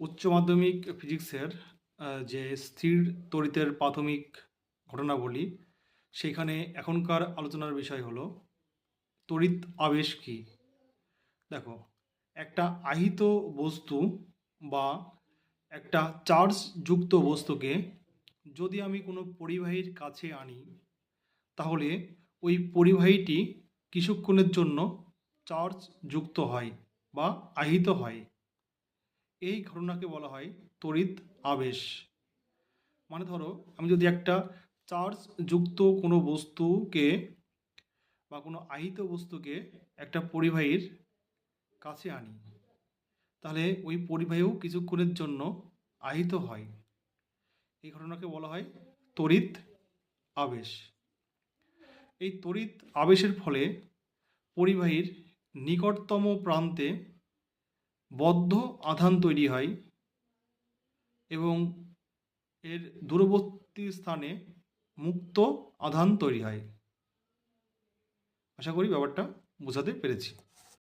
উচ্চ মাধ্যমিক ফিজিক্সের যে স্থির তড়িতের প্রাথমিক ঘটনাবলী, সেখানে এখনকার আলোচনার বিষয় হলো, তড়িৎ আবেশ কী? দেখো, একটা আহিত বস্তু বা একটা চার্জ যুক্ত বস্তুকে যদি আমি কোনো পরিবাহীর কাছে আনি, তাহলে ওই পরিবাহীটি কিছুক্ষণের জন্য চার্জ যুক্ত হয় বা আহিত হয়। এই ঘটনাকে বলা হয় তড়িৎ আবেশ। মানে ধরো, আমি যদি একটা চার্জ যুক্ত কোনো বস্তুকে বা কোনো আহিত বস্তুকে একটা পরিবাহীর কাছে আনি, তাহলে ওই পরিবাহীও কিছুক্ষণের জন্য আহিত হয়। এই ঘটনাকে বলা হয় তড়িৎ আবেশ। এই তড়িৎ আবেশের ফলে পরিবাহীর নিকটতম প্রান্তে বদ্ধ আধান তৈরি হয় এবং এর দূরবর্তী স্থানে মুক্ত আধান তৈরি হয়। আশা করি ব্যাপারটা বোঝাতে পেরেছি।